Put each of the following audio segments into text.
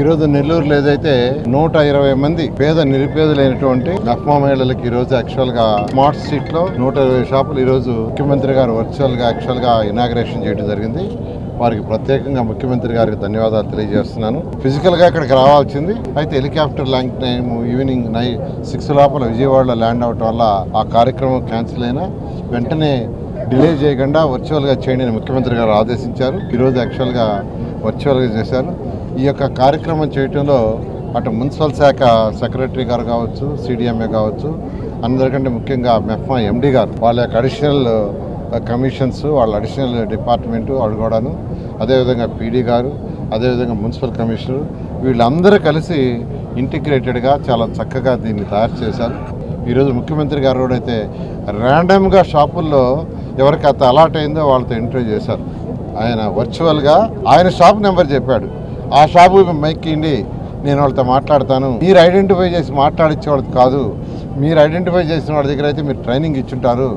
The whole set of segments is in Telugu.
ఈరోజు నెల్లూరులో ఏదైతే నూట ఇరవై మంది పేద నిరుపేదలైనటువంటి నఫ్మా మహిళలకు ఈ రోజు యాక్చువల్గా స్మార్ట్ స్ట్రీట్లో నూట ఇరవై షాపులు ఈ రోజు ముఖ్యమంత్రి గారు వర్చువల్గా యాక్చువల్గా ఇనాగ్రేషన్ చేయడం జరిగింది. వారికి ప్రత్యేకంగా ముఖ్యమంత్రి గారికి ధన్యవాదాలు తెలియజేస్తున్నాను. ఫిజికల్గా ఇక్కడికి రావాల్సింది అయితే హెలికాప్టర్ ల్యాండ్ టైం ఈవినింగ్ నై సిక్స్ లోపల విజయవాడలో ల్యాండ్ అవటం వల్ల ఆ కార్యక్రమం క్యాన్సిల్ అయినా వెంటనే డిలే చేయకుండా వర్చువల్గా చేయండి అని ముఖ్యమంత్రి గారు ఆదేశించారు. ఈరోజు యాక్చువల్గా వర్చువల్గా చేశారు. ఈ యొక్క కార్యక్రమం చేయటంలో అటు మున్సిపల్ శాఖ సెక్రటరీ గారు కావచ్చు సిడిఎంఏ కావచ్చు అందరికంటే ముఖ్యంగా మెఫ్మా ఎండి గారు. వాళ్ళ యొక్క అడిషనల్ కమిషన్స్ వాళ్ళ అడిషనల్ డిపార్ట్మెంటు వాళ్ళు కూడాను అదేవిధంగా పీడీ గారు అదేవిధంగా మున్సిపల్ కమిషనర్ వీళ్ళందరూ కలిసి ఇంటిగ్రేటెడ్గా చాలా చక్కగా దీన్ని తయారు చేశారు. ఈరోజు ముఖ్యమంత్రి గారు కూడా అయితే ర్యాండమ్గా షాపుల్లో ఎవరికి అత అలాట్ అయిందో వాళ్ళతో ఇంటర్వ్యూ చేశారు. ఆయన వర్చువల్గా ఆయన షాప్ నెంబర్ చెప్పాడు. ఆ షాపు మైక్ ఇండి నేను వాళ్ళతో మాట్లాడతాను. మీరు ఐడెంటిఫై చేసి మాట్లాడించే వాళ్ళది కాదు. మీరు ఐడెంటిఫై చేసిన వాళ్ళ దగ్గర అయితే మీరు ట్రైనింగ్ ఇచ్చుంటారు.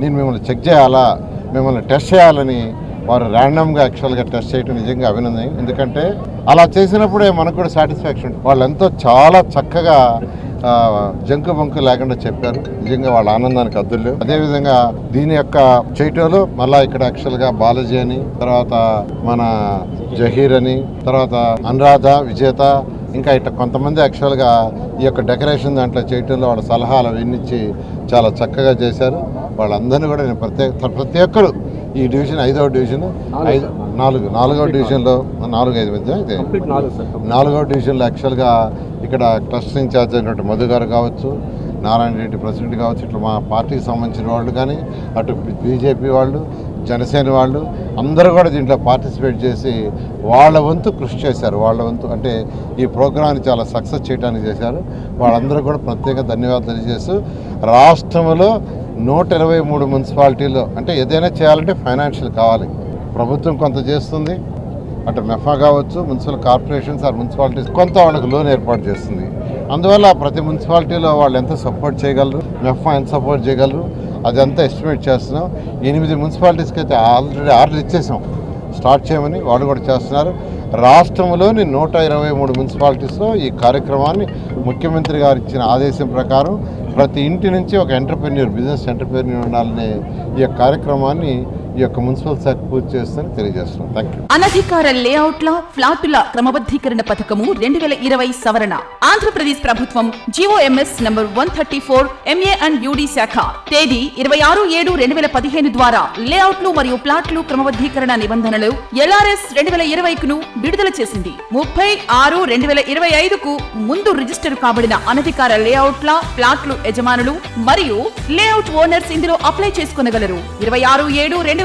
నేను మిమ్మల్ని చెక్ చేయాలా? మిమ్మల్ని టెస్ట్ చేయాలని వారు ర్యాండమ్గా యాక్చువల్గా టెస్ట్ చేయడం నిజంగా అభినందన ఎందుకంటే అలా చేసినప్పుడే మనకు కూడా సాటిస్ఫాక్షన్ వాళ్ళు ఎంతో చాలా చక్కగా జంకు బంకు లేకుండా చెప్పారు. నిజంగా వాళ్ళ ఆనందానికి అద్దులు అదేవిధంగా దీని యొక్క చేయటంలో మళ్ళా ఇక్కడ యాక్చువల్గా బాలాజీ అని తర్వాత మన జహీర్ అని తర్వాత అనురాధ విజేత ఇంకా ఇట్లా కొంతమంది యాక్చువల్గా ఈ యొక్క డెకరేషన్ దాంట్లో చేయటంలో వాళ్ళ సలహాలు విన్నిచ్చి చాలా చక్కగా చేశారు. వాళ్ళందరినీ కూడా నేను ప్రత్యేక ప్రతి ఒక్కరు ఈ డివిజన్ ఐదవ డివిజన్ ఐదు నాలుగు నాలుగవ డివిజన్లో నాలుగు. ఐదు మధ్య అయితే. నాలుగవ డివిజన్లో యాక్చువల్గా ఇక్కడ క్లస్టర్ ఇన్ఛార్జ్ అయినటువంటి మధు గారు కావచ్చు నారాయణ రెడ్డి ప్రెసిడెంట్ కావచ్చు ఇట్లా మా పార్టీకి సంబంధించిన వాళ్ళు కానీ అటు బీజేపీ వాళ్ళు జనసేన వాళ్ళు అందరూ కూడా దీంట్లో పార్టిసిపేట్ చేసి వాళ్ళ వంతు కృషి చేశారు. వాళ్ళ వంతు అంటే ఈ ప్రోగ్రాన్ని చాలా సక్సెస్ చేయడానికి చేశారు. వాళ్ళందరూ కూడా ప్రత్యేక ధన్యవాదాలు తెలియజేస్తూ రాష్ట్రంలో నూట ఇరవై మూడు మున్సిపాలిటీల్లో అంటే ఏదైనా చేయాలంటే ఫైనాన్షియల్ కావాలి. ప్రభుత్వం కొంత చేస్తుంది అటు మెఫా కావచ్చు మున్సిపల్ కార్పొరేషన్స్ ఆర్ మున్సిపాలిటీస్ కొంత వాళ్ళకి లోన్ ఏర్పాటు చేస్తుంది. అందువల్ల ప్రతి మున్సిపాలిటీలో వాళ్ళు ఎంత సపోర్ట్ చేయగలరు మెఫా ఎంత సపోర్ట్ చేయగలరు అదంతా ఎస్టిమేట్ చేస్తున్నాం. ఎనిమిది మున్సిపాలిటీస్కి అయితే ఆల్రెడీ ఆర్డర్ ఇచ్చేసాం. స్టార్ట్ చేయమని వాళ్ళు కూడా చేస్తున్నారు. రాష్ట్రంలోని నూట ఇరవై మూడు మున్సిపాలిటీస్లో ఈ కార్యక్రమాన్ని ముఖ్యమంత్రి గారు ఇచ్చిన ఆదేశం ప్రకారం ప్రతి ఇంటి నుంచి ఒక ఎంటర్ప్రెన్యూర్ బిజినెస్ ఎంటర్ప్రెన్యూర్ ఉండాలనే ఈ కార్యక్రమాన్ని ఈ యొక్క మున్సిపల్ శాఖ పూర్తి చేస్తుందని తెలియజేస్తున్నాం. థ్యాంక్ యూ అనధికార లేఅవుట్ల ఫ్లాటుల క్రమబద్ధీకరణ పథకము రెండు వేల ఇరవై సవరణ. ఆంధ్రప్రదేశ్ ప్రభుత్వం GOMS number one thirty four MA and UD శాఖ తేదీ ఇరవై ఆరు ఏడు రెండు వేల పదిహేను ద్వారా లేఅవుట్లు మరియు ప్లాట్లు క్రమబద్ధీకరణ నిబంధనలు ఎల్ఆర్ఎస్ రెండు వేల ఇరవైకును విడుదల చేసింది. ముప్పై ఆరు రెండు వేల ఇరవై ఐదుకు ముందు రిజిస్టర్ కాబడిన అనధికార లేఅవుట్ల ప్లాట్లు యజమానులు మరియు లేఅవుట్ ఓనర్స్ ఇందులో అప్లై చేసుకునగలరు. ఇరవై ఆరు ఏడు రెండు